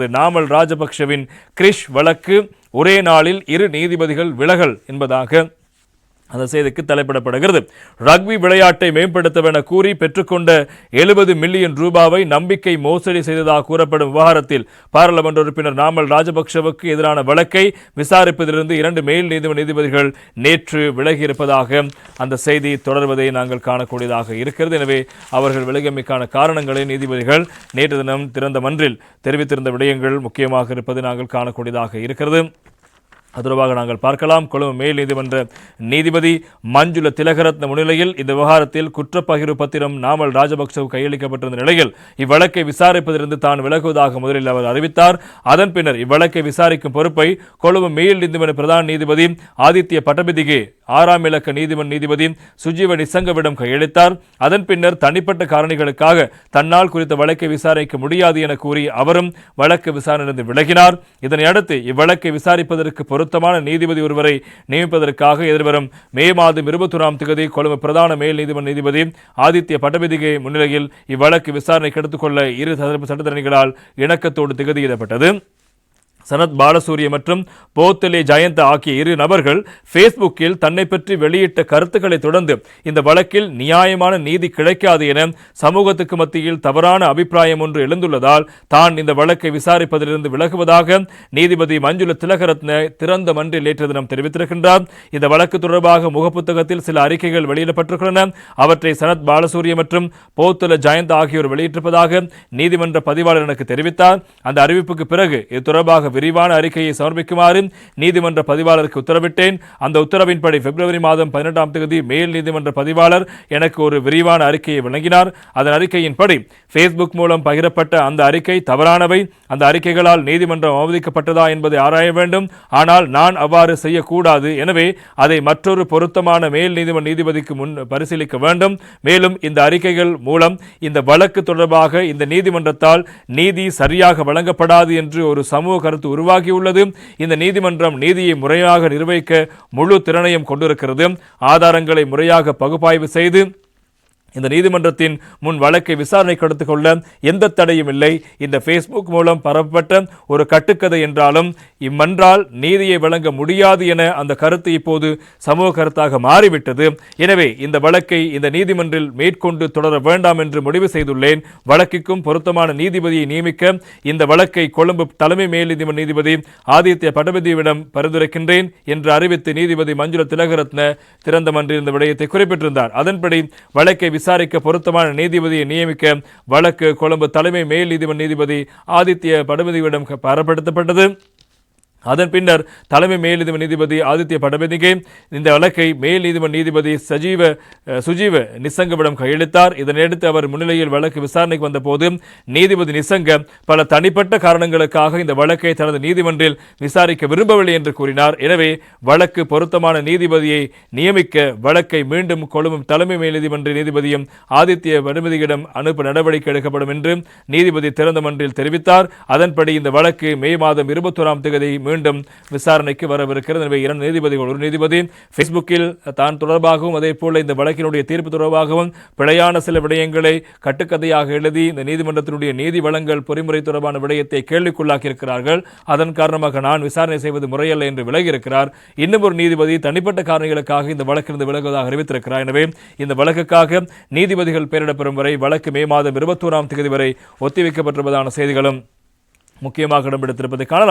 நாமல் ராஜபக்ஷவின் கிரிஷ் வழக்கு. ஒரே நாளில் இரு நீதிபதிகள் விலகல் என்பதாக அந்த செய்திக்கு தலைப்பிடப்படுகிறது. ரக்பி விளையாட்டை மேம்படுத்தவென கூறி பெற்றுக்கொண்ட எழுபது மில்லியன் ரூபாவை நம்பிக்கை மோசடி செய்ததாக கூறப்படும் விவகாரத்தில் பாராளுமன்ற உறுப்பினர் நாமல் ராஜபக்ஷவுக்கு எதிரான வழக்கை விசாரிப்பதிலிருந்து இரண்டு மேல் நீதிமன்ற நீதிபதிகள் நேற்று விலகியிருப்பதாக அந்த செய்தி தொடர்வதை நாங்கள் காணக்கூடியதாக இருக்கிறது. எனவே அவர்கள் விலகியமைக்கான காரணங்களை நீதிபதிகள் நேற்று தினம் திறந்த மன்றில் தெரிவித்திருந்த விடயங்கள் முக்கியமாக இருப்பது நாங்கள் காணக்கூடியதாக இருக்கிறது. அது தொடர்பாக நாங்கள் பார்க்கலாம். கொழும்பு மேல் நீதிமன்ற நீதிபதி மஞ்சுள திலகரத்ன முன்னிலையில் இந்த விவகாரத்தில் குற்றப்பகிர்வு பத்திரம் நாமல் ராஜபக்சவுக்கு கையளிக்கப்பட்டிருந்த நிலையில் இவ்வழக்கை விசாரிப்பதிலிருந்து தான் விலகுவதாக முதலில் அவர் அறிவித்தார். அதன் பின்னர் இவ்வழக்கை விசாரிக்கும் பொறுப்பை கொழும்பு மேல் நீதிமன்ற பிரதான நீதிபதி ஆதித்ய பட்டபிதிகே ஆறாம் இலக்க நீதிமன்ற நீதிபதி சுஜீவ நிசங்கவிடம் கையளித்தார். அதன் பின்னர் தனிப்பட்ட காரணிகளுக்காக தன்னால் குறித்த வழக்கை விசாரிக்க முடியாது என கூறி அவரும் வழக்கு விசாரணையிலிருந்து விலகினார். இதனையடுத்து இவ்வழக்கை விசாரிப்பதற்கு பொருத்தமான நீதிபதி ஒருவரை நியமிப்பதற்காக எதிர்வரும் மே மாதம் இருபத்தொராம் தேதி கொழும்பு பிரதான மேல் நீதிமன்ற நீதிபதி ஆதித்ய பட்டபிதிகை முன்னிலையில் இவ்வழக்கு விசாரணைக்கு எடுத்துக்கொள்ள இரு தரப்பு சட்டத்தரணிகளால் இணக்கத்தோடு திகதியிடப்பட்டது. சனத் பாலசூரிய மற்றும் போத்தலே ஜெயந்த ஆகிய இரு நபர்கள் ஃபேஸ்புக்கில் தன்னை பற்றி வெளியிட்ட கருத்துக்களை தொடர்ந்து இந்த வழக்கில் நியாயமான நீதி கிடைக்காது என சமூகத்துக்கு மத்தியில் தவறான அபிப்பிராயம் ஒன்று எழுந்துள்ளதால் தான் இந்த வழக்கை விசாரிப்பதிலிருந்து விலகுவதாக நீதிபதி மஞ்சுள திலகரத்ன திறந்த மன்றில் நேற்று தினம் தெரிவித்திருக்கின்றார். இந்த வழக்கு தொடர்பாக முகப்புத்தகத்தில் சில அறிக்கைகள் வெளியிடப்பட்டிருக்கின்றன. அவற்றை சனத் பாலசூரிய மற்றும் போத்தல ஜயந்த் ஆகியோர் வெளியிட்டிருப்பதாக நீதிமன்ற பதிவாளர் எனக்கு தெரிவித்தார். அந்த அறிவிப்புக்கு பிறகு இது தொடர்பாக விரிவான அறிக்கையை சமர்ப்பிக்குமாறு நீதிமன்ற பதிவாளருக்கு உத்தரவிட்டேன். அந்த உத்தரவின்படி பிப்ரவரி மாதம் பதினெட்டாம் தேதி மேல் நீதிமன்ற பதிவாளர் எனக்கு ஒரு விரிவான அறிக்கையை வழங்கினார். அதன் அறிக்கையின்படி ஃபேஸ்புக் மூலம் பகிரப்பட்ட அந்த அறிக்கை தவறானவை. அந்த அறிக்கைகளால் நீதிமன்றம் அவமதிக்கப்பட்டதா என்பதை ஆராய வேண்டும். ஆனால் நான் அவ்வாறு செய்யக்கூடாது. எனவே அதை மற்றொரு பொருத்தமான மேல் நீதிமன்ற நீதிபதிக்கு முன் பரிசீலிக்க வேண்டும். மேலும் இந்த அறிக்கைகள் மூலம் இந்த வழக்கு தொடர்பாக இந்த நீதிமன்றத்தால் நீதி சரியாக வழங்கப்படாது என்று ஒரு சமூக கருத்து உருவாகியுள்ளது. இந்த நீதிமன்றம் நீதியை முறையாக நிர்வகிக்க முழு திறனையும் கொண்டிருக்கிறது. ஆதாரங்களை முறையாக பகுப்பாய்வு செய்து இந்த நீதிமன்றத்தின் முன் வழக்கை விசாரணைக்கு எடுத்துக் கொள்ள எந்த தடையும் இல்லை. இந்த ஃபேஸ்புக் மூலம் பரப்பப்பட்ட ஒரு கட்டுக்கதை என்றாலும் இம்மன்றால் நீதியை வழங்க முடியாது என அந்த கருத்து இப்போது சமூக கருத்தாக மாறிவிட்டது. எனவே இந்த வழக்கை இந்த நீதிமன்றில் மேற்கொண்டு தொடர வேண்டாம் என்று முடிவு செய்துள்ளேன். வழக்குக்கும் பொருத்தமான நீதிபதியை நியமிக்க இந்த வழக்கை கொழும்பு தலைமை மேல் நீதிமன்ற நீதிபதி ஆதித்ய படபதியிடம் பரிந்துரைக்கின்றேன் என்று அறிவித்து நீதிபதி மஞ்சுள திலகரத்ன திறந்த மன்றில் இந்த விடயத்தை குறிப்பிட்டிருந்தார். அதன்படி வழக்கை விசாரிக்க பொருத்தமான நீதிபதியை நியமிக்க வழக்கு கொழும்பு தலைமை மேல் நீதிமன்ற நீதிபதி ஆதித்ய படபதியிடம் பரப்படுத்தப்பட்டது. அதன் பின்னர் தலைமை மேல் நீதிமன்ற நீதிபதி ஆதித்ய படபதிக்கு இந்த வழக்கை மேல் நீதிமன்ற நீதிபதி சஜீவ சுஜீவ நிசங்கவிடம் கையளித்தார். இதனையடுத்து அவர் முன்னிலையில் வழக்கு விசாரணைக்கு வந்தபோது நீதிபதி நிசங்க பல தனிப்பட்ட காரணங்களுக்காக இந்த வழக்கை தனது நீதிமன்றில் விசாரிக்க விரும்பவில்லை என்று கூறினார். எனவே வழக்கு பொருத்தமான நீதிபதியை நியமிக்க வழக்கை மீண்டும் கொழும்பும் தலைமை மேல் நீதிமன்ற நீதிபதியும் ஆதித்ய படுமதியிடம் அனுப்ப நடவடிக்கை எடுக்கப்படும் என்று நீதிபதி திறந்த மன்றில் தெரிவித்தார். அதன்படி இந்த வழக்கு மே மாதம் இருபத்தோராம் தேதி மீண்டும் மீண்டும் விசாரணைக்கு வரவிருக்கிறது. எனவே இரண்டு நீதிபதிகள் ஒரு நீதிபதி ஃபேஸ்புக்கில் தான் தொடர்பாகவும் அதே போல இந்த வழக்கினுடைய தீர்ப்பு தொடர்பாகவும் பிழையான சில விடயங்களை கட்டுக்கதையாக எழுதி இந்த நீதிமன்றத்தினுடைய நீதி வழங்கல் பொறிமுறை தொடர்பான விடயத்தை கேள்விக்குள்ளாக்கியிருக்கிறார்கள். அதன் காரணமாக நான் விசாரணை செய்வது முறையல்ல என்று விலகியிருக்கிறார். இன்னும் ஒரு நீதிபதி தனிப்பட்ட காரணங்களுக்காக இந்த வழக்கிலிருந்து விலகுவதாக அறிவித்திருக்கிறார். எனவே இந்த வழக்குக்காக நீதிபதிகள் பெயரிடப்பெறும் வரை வழக்கு மே மாதம் இருபத்தோராம் தேதி வரை ஒத்திவைக்கப்பட்டிருப்பதான செய்திகளும் முக்கியமாக இடம்பெடுத்திருப்பதை காணலாம்.